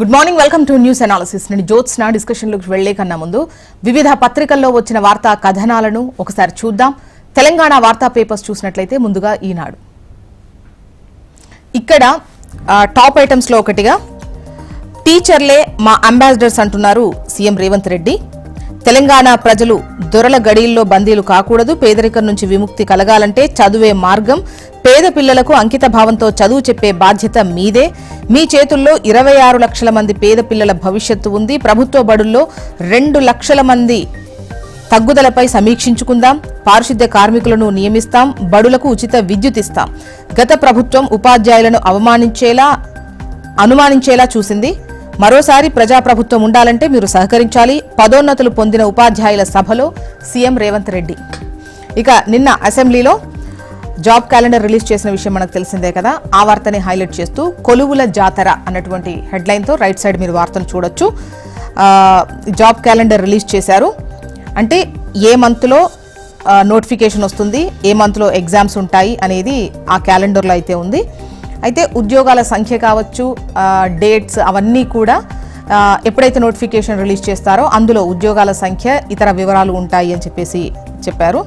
Good morning welcome to news analysis నేను జ్యోత్స్న డిస్కషన్లోకి వెళ్ళే కన్నా ముందు వివిధ పత్రికల్లో వచ్చిన వార్తా కథనాలను ఒకసారి చూద్దాం. తెలంగాణ వార్తా పేపర్స్ చూసినట్లయితే ముందుగా ఈనాడు. ఇక్కడ టాప్ ఐటమ్స్లో ఒకటిగా టీచర్లే మా అంబాసిడర్స్ అంటున్నారు సీఎం రేవంత్ రెడ్డి. తెలంగాణ ప్రజలు దొరల గడిల్లో బందీలు కాకూడదు పేదరికం నుంచి విముక్తి కలగాలంటే చదువే మార్గం. పేద పిల్లలకు అంకిత భావంతో చదువు చెప్పే బాధ్యత మీదే. మీ చేతుల్లో ఇరవై ఆరు లక్షల మంది పేద పిల్లల భవిష్యత్తు ఉంది. ప్రభుత్వ బడుల్లో రెండు లక్షల మంది తగ్గుదలపై సమీక్షించుకుందాం. పారిశుద్ధ్య కార్మికులను నియమిస్తాం. బడులకు ఉచిత విద్యుత్ ఇస్తాం. గత ప్రభుత్వం ఉపాధ్యాయులను అవమానించేలా అనుమానించేలా చూసింది. మరోసారి ప్రజాప్రభుత్వం ఉండాలంటే మీరు సహకరించాలి. పదోన్నతులు పొందిన ఉపాధ్యాయుల సభలో సీఎం రేవంత్ రెడ్డి. ఇక నిన్న అసెంబ్లీలో జాబ్ క్యాలెండర్ రిలీజ్ చేసిన విషయం మనకు తెలిసిందే కదా. ఆ వార్తని హైలైట్ చేస్తూ కొలువుల జాతర అన్నటువంటి హెడ్లైన్తో రైట్ సైడ్ మీరు వార్తను చూడొచ్చు. జాబ్ క్యాలెండర్ రిలీజ్ చేశారు. అంటే ఏ మంత్లో నోటిఫికేషన్ వస్తుంది ఏ మంత్లో ఎగ్జామ్స్ ఉంటాయి అనేది ఆ క్యాలెండర్లో అయితే ఉంది. అయితే ఉద్యోగాల సంఖ్య కావచ్చు డేట్స్ అవన్నీ కూడా ఎప్పుడైతే నోటిఫికేషన్ రిలీజ్ చేస్తారో అందులో ఉద్యోగాల సంఖ్య ఇతర వివరాలు ఉంటాయి అని చెప్పేసి చెప్పారు.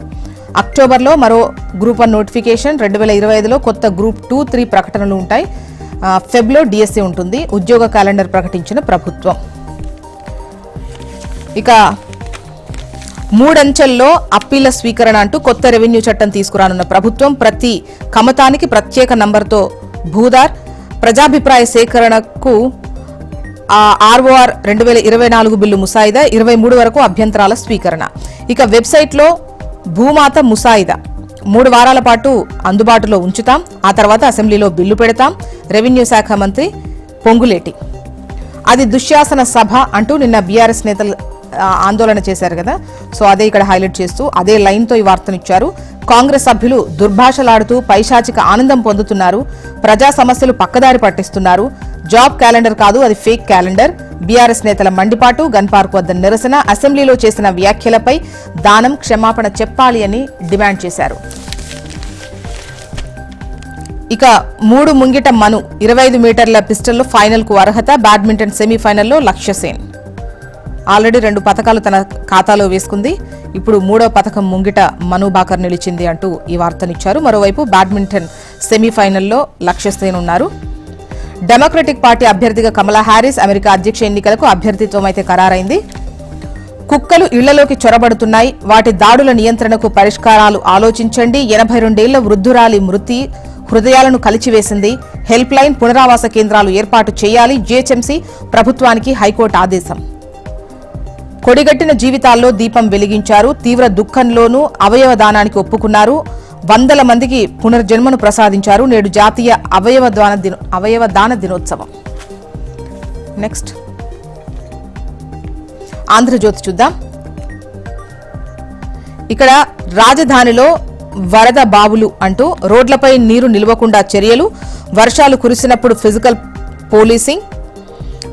అక్టోబర్లో మరో గ్రూప్ వన్ నోటిఫికేషన్ రెండు వేల ఇరవై ఐదులో కొత్త గ్రూప్ టూ త్రీ ప్రకటనలు ఉంటాయి. ఫెబ్లో డిఎస్సి ఉంటుంది ఉద్యోగ క్యాలెండర్ ప్రకటించిన ప్రభుత్వం. ఇక మూడంచెల్లో అప్పీల స్వీకరణ అంటూ కొత్త రెవెన్యూ చట్టం తీసుకురానున్న ప్రభుత్వం ప్రతి కమతానికి ప్రత్యేక నంబర్తో భూదార్ ప్రజాభిప్రాయ సేకరణకు ఆర్ఓఆర్ రెండు వేల ఇరవై నాలుగు బిల్లు ముసాయిదా ఇరవై మూడు వరకు అభ్యంతరాల స్వీకరణ. ఇక వెబ్సైట్లో భూమాత ముసాయిదా. మూడు వారాల పాటు అందుబాటులో ఉంచుతాం. ఆ తర్వాత అసెంబ్లీలో బిల్లు పెడతాం. రెవెన్యూ శాఖ మంత్రి పొంగులేటి. అది దుశ్శాసన సభ అంటూ నిన్న బీఆర్ఎస్ నేతలు ఆందోళన చేశారు కదా. సో అదే ఇక్కడ హైలైట్ చేస్తూ అదే లైన్తో ఈ వార్తనిచ్చారు. కాంగ్రెస్ సభ్యులు దుర్భాషలాడుతూ పైశాచిక ఆనందం పొందుతున్నారు. ప్రజా సమస్యలు పక్కదారి పట్టిస్తున్నారు. జాబ్ క్యాలెండర్ కాదు అది ఫేక్ క్యాలెండర్. బీఆర్ఎస్ నేతల మండిపాటు గన్ పార్క్ వద్ద నిరసన అసెంబ్లీలో చేసిన వ్యాఖ్యలపై దానం క్షమాపణ చెప్పాలి అని డిమాండ్ చేశారు. ఇక మూడు ముంగిట మను ఇరవై ఐదు మీటర్ల పిస్టల్లో ఫైనల్కు అర్హత బ్యాడ్మింటన్ సెమీఫైనల్లో లక్ష్యసేన్. ఆల్రెడీ రెండు పథకాలు తన ఖాతాలో వేసుకుంది. ఇప్పుడు మూడో పథకం ముంగిట మనుబాకర్ నిలిచింది అంటూ ఈ వార్తనిచ్చారు. మరోవైపు బ్యాడ్మింటన్ సెమీఫైనల్లో లక్ష్య ఉన్నారు డెమోక్రటిక్ పార్టీ అభ్యర్థిగా కమలా హ్యారిస్ అమెరికా అధ్యక్ష ఎన్నికలకు అభ్యర్థిత్వం అయితే ఖరారైంది. కుక్కలు ఇళ్ళలోకి చొరబడుతున్నాయి. వాటి దాడుల నియంత్రణకు పరిష్కారాలు ఆలోచించండి. ఎనభై రెండేళ్ళ వృద్ధురాలి మృతి హృదయాలను కలిచివేసింది. హెల్ప్ లైన్ పునరావాస కేంద్రాలు ఏర్పాటు చేయాలి. జీహెచ్ఎంసీ ప్రభుత్వానికి హైకోర్టు ఆదేశం. కొడిగట్టిన జీవితాల్లో దీపం వెలిగించారు. తీవ్ర దుఃఖంలోనూ అవయవ దానానికి ఒప్పుకున్నారు. వందల మందికి పునర్జన్మను ప్రసాదించారు. నేడు జాతీయ అవయవ దాన దినో అవయవ దాన దినోత్సవం. నెక్స్ట్. ఆంధ్రజ్యోతి చూద్దాం. ఇక్కడ రాజధానిలో వరద బావులు అంటూ రోడ్లపై నీరు నిలవకుండా చర్యలు. వర్షాలు కురిసినప్పుడు ఫిజికల్ పోలీసింగ్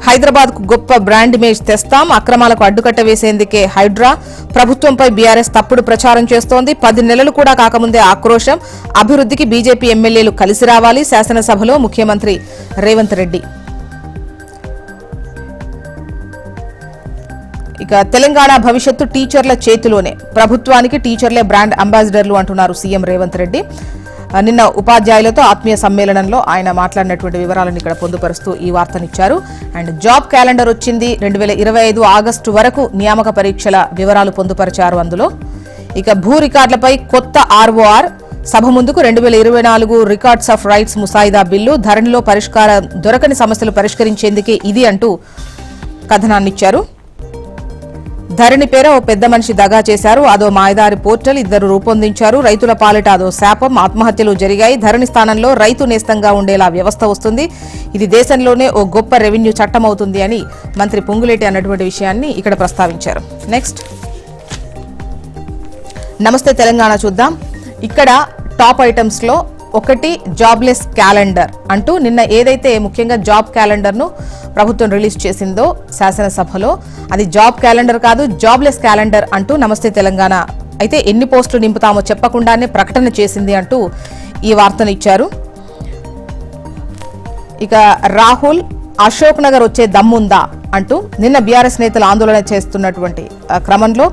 హైదరాబాద్కు గొప్ప బ్రాండ్ ఇమేజ్ తెస్తాం. అక్రమాలకు అడ్డుకట్ట వేసేందుకే హైడ్రా. ప్రభుత్వంపై బీఆర్ఎస్ తప్పుడు ప్రచారం చేస్తోంది. పది నెలలు కూడా కాకముందే ఆక్రోశం. అభివృద్ధికి బీజేపీ ఎమ్మెల్యేలు కలిసి రావాలి. శాసనసభలో ముఖ్యమంత్రి రేవంత్ రెడ్డి. ఇక తెలంగాణ భవిష్యత్తు టీచర్ల చేతిలోనే. ప్రభుత్వానికి టీచర్లే బ్రాండ్ అంబాసిడర్లు అంటున్నారు సీఎం రేవంత్ రెడ్డి. నిన్న ఉపాధ్యాయులతో ఆత్మీయ సమ్మేళనంలో ఆయన మాట్లాడినటువంటి వివరాలను ఇక్కడ పొందుపరుస్తూ ఈ వార్తనిచ్చారు. అండ్ జాబ్ క్యాలెండర్ వచ్చింది. రెండు వేల ఇరవై ఐదు ఆగస్టు వరకు నియామక పరీక్షల వివరాలు పొందుపరిచారు అందులో. ఇక భూ రికార్డులపై కొత్త ఆర్ఓఆర్. సభ ముందుకు రెండు వేల ఇరవై నాలుగు రికార్డ్స్ ఆఫ్ రైట్స్ ముసాయిదా బిల్లు ధరణిలో పరిష్కారం దొరకని సమస్యలు పరిష్కరించేందుకే ఇది అంటూ కథనాన్నిచ్చారు. ధరణి పేర ఓ పెద్ద మనిషి దగా చేశారు. అదో మాయదారి పోర్టల్ ఇద్దరు రూపొందించారు. రైతుల పాలిట అదో శాపం. ఆత్మహత్యలు జరిగాయి. ధరణి స్థానంలో రైతు నేస్తంగా ఉండేలా వ్యవస్థ వస్తుంది. ఇది దేశంలోనే ఓ గొప్ప రెవెన్యూ చట్టం అవుతుంది అని మంత్రి పొంగులేటి అన్నటువంటి విషయాన్ని ఇక్కడ ప్రస్తావించారు. నెక్స్ట్. నమస్తే తెలంగాణ చూద్దాం. ఇక్కడ టాప్ ఐటమ్స్లో ఒకటి జాబ్లెస్ క్యాలెండర్ అంటూ నిన్న ఏదైతే ముఖ్యంగా జాబ్ క్యాలెండర్ను ప్రభుత్వం రిలీజ్ చేసిందో శాసనసభలో అది జాబ్ క్యాలెండర్ కాదు జాబ్లెస్ క్యాలెండర్ అంటూ నమస్తే తెలంగాణ. అయితే ఎన్ని పోస్టులు నింపుతామో చెప్పకుండానే ప్రకటన చేసింది అంటూ ఈ వార్తను ఇచ్చారు. ఇక రాహుల్ అశోక్ నగర్ వచ్చే దమ్ముందా అంటూ నిన్న బీఆర్ఎస్ నేతలు ఆందోళన చేస్తున్నటువంటి క్రమంలో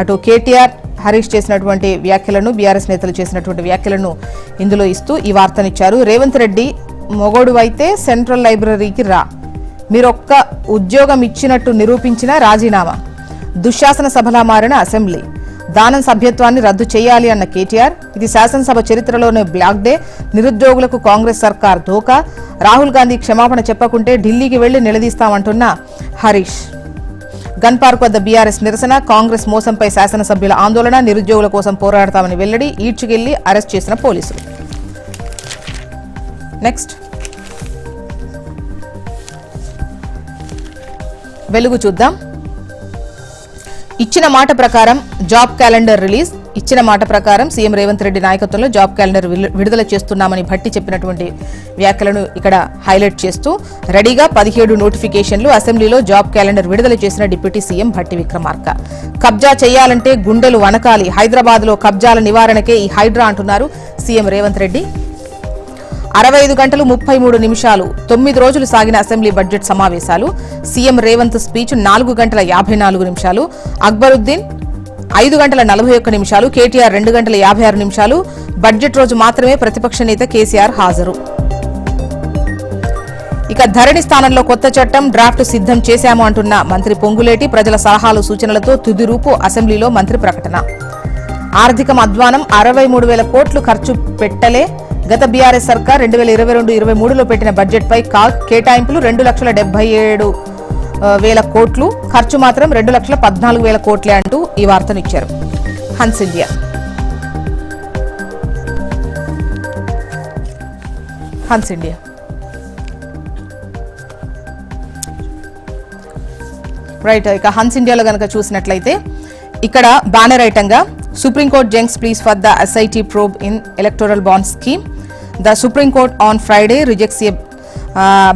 అటు కేటీఆర్ హరీష్ చేసినటువంటి వ్యాఖ్యలను బీఆర్ఎస్ నేతలు చేసినటువంటి వ్యాఖ్యలను ఇందులో ఇస్తూ ఈ వార్తనిచ్చారు. రేవంత్ రెడ్డి మొగోడు అయితే సెంట్రల్ లైబ్రరీకి రా. మీరొక్క ఉద్యోగం ఇచ్చినట్టు నిరూపించిన రాజీనామా. దుశ్శాసన సభలా మారిన అసెంబ్లీ. దానం సభ్యత్వాన్ని రద్దు చేయాలి అన్న కేటీఆర్. ఇది శాసనసభ చరిత్రలోనే బ్లాక్ డే. నిరుద్యోగులకు కాంగ్రెస్ సర్కార్ ధోకా. రాహుల్ గాంధీ క్షమాపణ చెప్పకుంటే ఢిల్లీకి వెళ్ళి నిలదీస్తామంటున్న హరీష్. గన్ పార్క్ వద్ద బీఆర్ఎస్ నిరసన కాంగ్రెస్ మోసంపై శాసనసభ్యుల ఆందోళన నిరుద్యోగుల కోసం పోరాడతామని వెల్లడి ఈడ్చుకెళ్ళి అరెస్ట్ చేసిన పోలీసులు. నెక్స్ట్. వెలుగు చూద్దాం. ఇచ్చిన మాట ప్రకారం జాబ్ క్యాలెండర్ రిలీజ్ ఇచ్చిన మాట ప్రకారం సీఎం రేవంత్ రెడ్డి నాయకత్వంలో జాబ్ క్యాలెండర్ విడుదల చేస్తున్నామని భట్టి చెప్పినటువంటి వ్యాఖ్యలను ఇక్కడ హైలైట్ చేస్తూ రెడీగా పదిహేడు నోటిఫికేషన్లు అసెంబ్లీలో జాబ్ క్యాలెండర్ విడుదల చేసిన డిప్యూటీ సీఎం భట్టి విక్రమార్క. కబ్జా చేయాలంటే గుండెలు వనకాలి హైదరాబాద్లో కబ్జాల నివారణకే ఈ హైడ్రా అంటున్నారు సీఎం రేవంత్ రెడ్డి. అరవై ఐదు గంటలు ముప్పై మూడు నిమిషాలు తొమ్మిది రోజులు సాగిన అసెంబ్లీ బడ్జెట్ సమావేశాలు. సీఎం రేవంత్ స్పీచ్ నాలుగు గంటల యాభై నాలుగు నిమిషాలు. అక్బరుద్దీన్ ఐదు గంటల నలభై ఒక్క నిమిషాలు కేటీఆర్ రెండు గంటల యాభై ఆరు నిమిషాలు. బడ్జెట్ రోజు మాత్రమే ప్రతిపక్ష నేత కేసీఆర్ హాజరు. ఇక ధరణి స్థానంలో కొత్త చట్టం డ్రాఫ్ట్ సిద్ధం చేశాము అంటున్న మంత్రి పొంగులేటి ప్రజల సలహాలు సూచనలతో తుదిరూపు అసెంబ్లీలో మంత్రి ప్రకటన. ఆర్థిక అధ్వానం అరవై మూడు వేల కోట్లు ఖర్చు పెట్టలే. గత బీఆర్ఎస్ సర్కార్ రెండు వేల ఇరవై రెండు ఇరవై మూడులో పెట్టిన బడ్జెట్పై కేటాయింపులు రెండు లక్షల డెబ్బై ఏడు వేల కోట్లు. ఖర్చు మాత్రం రెండు లక్షల పద్నాలుగు వేల కోట్లే అంటూ ఈ వార్తనిచ్చారు Hans India. Hans India. Right ఇక హన్స్ ఇండియాలో కనుక చూసినట్లయితే ఇక్కడ banner ఐటంగా Supreme Court junks pleas for the SIT probe in electoral bond scheme. The Supreme Court on Friday rejects a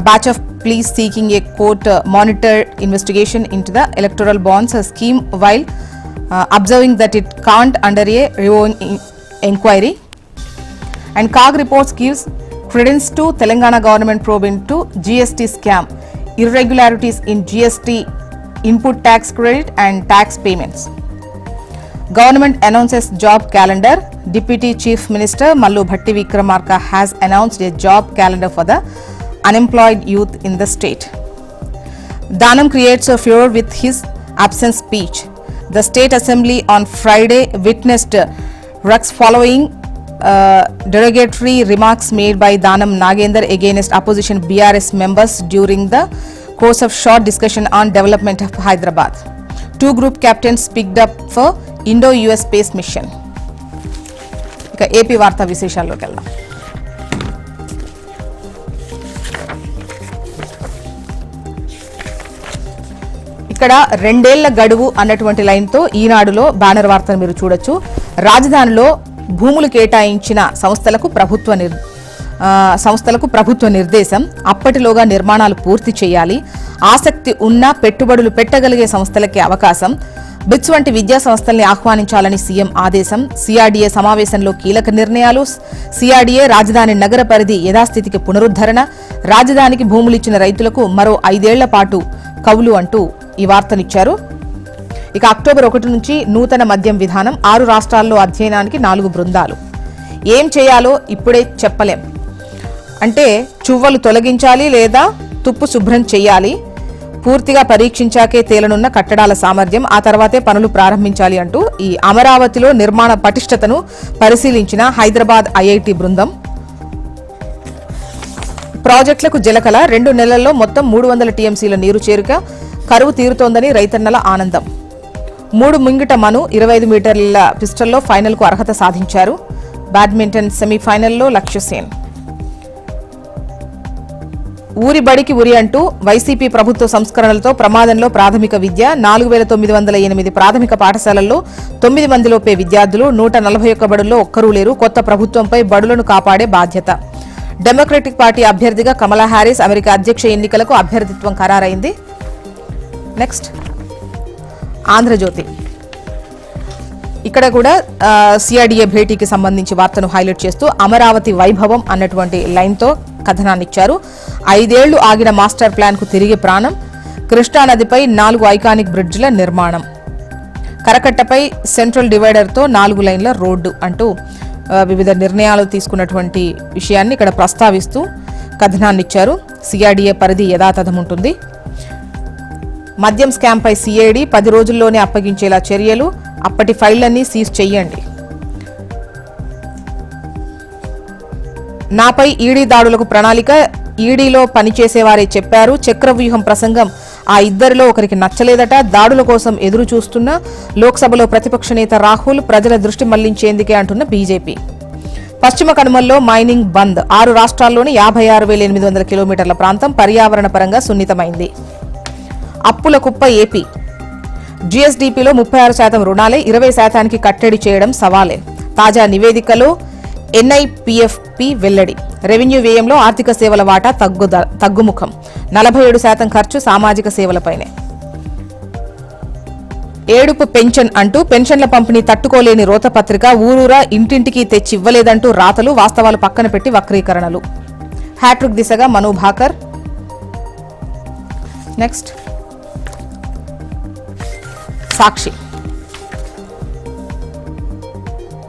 batch of pleas seeking a court uh, monitored investigation into the electoral bonds uh, scheme while uh, observing that it can't under a reviewing in- inquiry and CAG reports gives credence to Telangana government probe into GST scam, irregularities in GST input tax credit and tax payments. Government announces job calendar. Deputy Chief Minister Mallu Bhatti Vikramarka has announced a job calendar for the unemployed youth in the state. Danam creates a furor with his absence speech. The State Assembly on Friday witnessed Rux following uh, derogatory remarks made by Danam Nagender against opposition BRS members during the course of short discussion on development of Hyderabad. Two group captains picked up for Indo-US space mission. ఇక AP వార్తా విశేషాల్లోకి వెళ్దాం ఇక్కడ రెండేళ్ళ గడువు అన్నటువంటి లైన్తో ఈనాడులో banner వార్తను మీరు చూడొచ్చు. రాజధానిలో భూములు కేటాయించిన సంస్థలకు ప్రభుత్వ నిర్ సంస్థలకు ప్రభుత్వ నిర్దేశం. అప్పటిలోగా నిర్మాణాలు పూర్తి చేయాలి. ఆసక్తి ఉన్న పెట్టుబడులు పెట్టగలిగే సంస్థలకే అవకాశం. బిట్స్ వంటి విద్యా సంస్థల్ని ఆహ్వానించాలని సీఎం ఆదేశం. సిఆర్డీఏ సమావేశంలో కీలక నిర్ణయాలు. సిఆర్డీఏ రాజధాని నగర పరిధి యథాస్థితికి పునరుద్ధరణ. రాజధానికి భూములిచ్చిన రైతులకు మరో ఐదేళ్ళ పాటు కవులు అంటూ ఈ వార్తనిచ్చారు. ఇక అక్టోబర్ ఒకటి నుంచి నూతన మద్యం విధానం ఆరు రాష్ట్రాల్లో అధ్యయనానికి నాలుగు బృందాలు. ఏం చేయాలో ఇప్పుడే చెప్పలేం. అంటే చువ్వలు తొలగించాలి లేదా తుప్పు శుభ్రం చేయాలి పూర్తిగా పరీక్షించాకే తేలనున్న కట్టడాల సామర్థ్యం ఆ తర్వాతే పనులు ప్రారంభించాలి అంటూ ఈ అమరావతిలో నిర్మాణ పటిష్టతను పరిశీలించిన హైదరాబాద్ ఐఐటి బృందం. ప్రాజెక్టులకు జలకల రెండు నెలల్లో మొత్తం మూడు వందల టీఎంసీల నీరు చేరుక కరువు తీరుతోందని రైతన్నల ఆనందం. మూడు ముంగిట మను ఇరవై ఐదు మీటర్ల పిస్టల్లో ఫైనల్కు అర్హత సాధించారు. బ్యాడ్మింటన్ సెమీఫైనల్లో లక్ష్యసేన్. ఊరి బడికి ఉరి అంటూ వైసీపీ ప్రభుత్వ సంస్కరణలతో ప్రమాదంలో ప్రాథమిక విద్య నాలుగు వేల తొమ్మిది వందల ఎనిమిది ప్రాథమిక పాఠశాలల్లో తొమ్మిది మందిలోపే విద్యార్థులు నూట నలభై ఒక్క బడుల్లో ఒక్కరూ లేరు. కొత్త ప్రభుత్వంపై బడులను కాపాడే బాధ్యత. డెమోక్రటిక్ పార్టీ అభ్యర్థిగా కమలా హ్యారిస్ అమెరికా అధ్యక్ష ఎన్నికలకు అభ్యర్థిత్వం ఖరారైంది. నెక్స్ట్ ఆంధ్రజ్యోతి. ఇక్కడ కూడా సిఆర్డీఏ భేటీకి సంబంధించి వార్తను హైలైట్ చేస్తూ అమరావతి వైభవం అన్నటువంటి లైన్తో కథనాన్ని ఇచ్చారు ఐదేళ్ళు ఆగిన మాస్టర్ ప్లాన్కు తిరిగి ప్రాణం కృష్ణానదిపై నాలుగు ఐకానిక్ బ్రిడ్జ్ల నిర్మాణం. కరకట్టపై సెంట్రల్ డివైడర్తో నాలుగు లైన్ల రోడ్డు అంటూ వివిధ నిర్ణయాలు తీసుకున్నటువంటి విషయాన్ని ఇక్కడ ప్రస్తావిస్తూ కథనాన్నిచ్చారు. సిఆర్డీఏ పరిధి యథాతథం ఉంటుంది మద్యం స్కామ్పై సిఐడి పది రోజుల్లోనే అప్పగించేలా చర్యలు. అప్పటి ఫైళ్ళన్నీ సీజ్ చేయండి నాపై ఈడీ దాడులకు ప్రణాళిక. ఈడీలో పనిచేసేవారే చెప్పారు. చక్రవ్యూహం ప్రసంగం ఆ ఇద్దరిలో ఒకరికి నచ్చలేదట. దాడుల కోసం ఎదురు చూస్తున్న లోక్సభలో ప్రతిపక్ష నేత రాహుల్ ప్రజల దృష్టి మళ్ళించేందుకే అంటున్న బీజేపీ. పశ్చిమ కనుమల్లో మైనింగ్ బంద్. ఆరు రాష్ట్రాల్లోని యాభై ఆరు వేల ఎనిమిది వందల కిలోమీటర్ల ప్రాంతం పర్యావరణ పరంగా సున్నితమైంది. అప్పుల కుప్ప ఏపీ. జీఎస్డీపీలో ముప్పై ఆరు శాతం రుణాలే ఇరవై శాతానికి కట్టడి చేయడం సవాలే. తాజా నివేదికలో ఎన్ఐపిఎఫ్పి వెల్లడి. రెవెన్యూ వ్యయంలో ఆర్థిక సేవల వాటా తగ్గుద తగ్గుముఖం. నలభై ఏడు శాతం ఖర్చు సామాజిక సేవలపైనే ఏడుపు పెన్షన్ అంటూ పెన్షన్ల పంపిణీ తట్టుకోలేని రోతపత్రిక ఊరూరా ఇంటింటికి తెచ్చి ఇవ్వలేదంటూ రాతలు వాస్తవాలు పక్కన పెట్టి వక్రీకరణలు. హ్యాట్రిక్ దిశగా మను భాకర్. నెక్స్ట్. సాక్షి.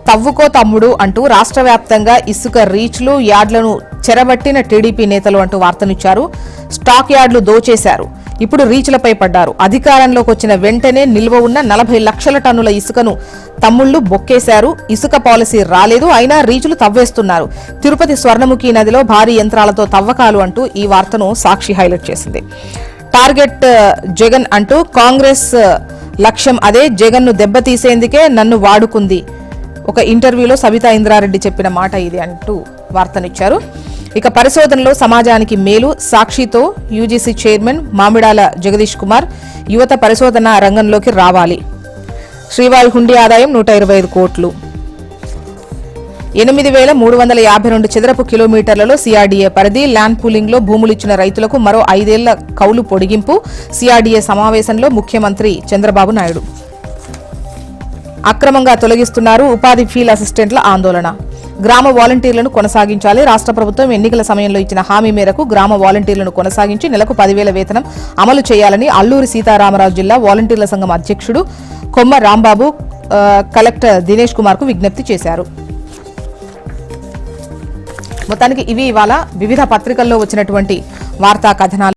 తవ్వుకో తమ్ముడు అంటూ రాష్ట్ర వ్యాప్తంగా ఇసుక రీచ్లు యార్డ్లను చెరబట్టిన టీడీపీ నేతలు అంటూ వార్తనిచ్చారు. స్టాక్ యార్డ్లు దోచేశారు. ఇప్పుడు రీచ్లపై పడ్డారు. అధికారంలోకి వచ్చిన వెంటనే నిల్వ ఉన్న నలభై లక్షల టన్నుల ఇసుకను తమ్ముళ్ళు బొక్కేశారు. ఇసుక పాలసీ రాలేదు అయినా రీచులు తవ్వేస్తున్నారు. తిరుపతి స్వర్ణముఖి నదిలో భారీ యంత్రాలతో తవ్వకాలు అంటూ ఈ వార్తను సాక్షి హైలైట్ చేసింది. టార్గెట్ జగన్ అంటూ కాంగ్రెస్ లక్ష్యం అదే జగన్ను దెబ్బతీసేందుకే నన్ను వాడుకుంది. ఒక ఇంటర్వ్యూలో సబితా ఇంద్రారెడ్డి చెప్పిన మాట ఇది అంటూ వార్తనిచ్చారు. ఇక పరిశోధనలో సమాజానికి మేలు సాక్షితో యూజీసీ చైర్మన్ మామిడాల జగదీష్ కుమార్ యువత పరిశోధన రంగంలోకి రావాలి. శ్రీవారి హుండీ ఆదాయం నూట ఇరవై ఐదు కోట్లు. ఎనిమిది వేల మూడు వందల యాభై రెండు చదరపు కిలోమీటర్లలో సిఆర్డీఏ పరిధి ల్యాండ్ పూలింగ్లో భూములు ఇచ్చిన రైతులకు మరో ఐదేళ్ళ కౌలు పొడిగింపు. సిఆర్డీఏ సమావేశంలో ముఖ్యమంత్రి చంద్రబాబు నాయుడు. అక్రమంగా తొలగిస్తున్నారు ఉపాధి ఫీల్డ్ అసిస్టెంట్ల ఆందోళన. గ్రామ వాలంటీర్లను కొనసాగించాలి. రాష్ట్ర ప్రభుత్వం ఎన్నికల సమయంలో ఇచ్చిన హామీ మేరకు గ్రామ వాలంటీర్లను కొనసాగించి నెలకు పదివేల వేతనం అమలు చేయాలని అల్లూరి సీతారామరాజు జిల్లా వాలంటీర్ల సంఘం అధ్యక్షుడు కొమ్మ రాంబాబు కలెక్టర్ దినేష్ కుమార్కు విజ్ఞప్తి చేశారు. మొత్తానికి ఇవి ఇవాళ వివిధ పత్రికల్లో వచ్చినటువంటి వార్తా కథనాలు.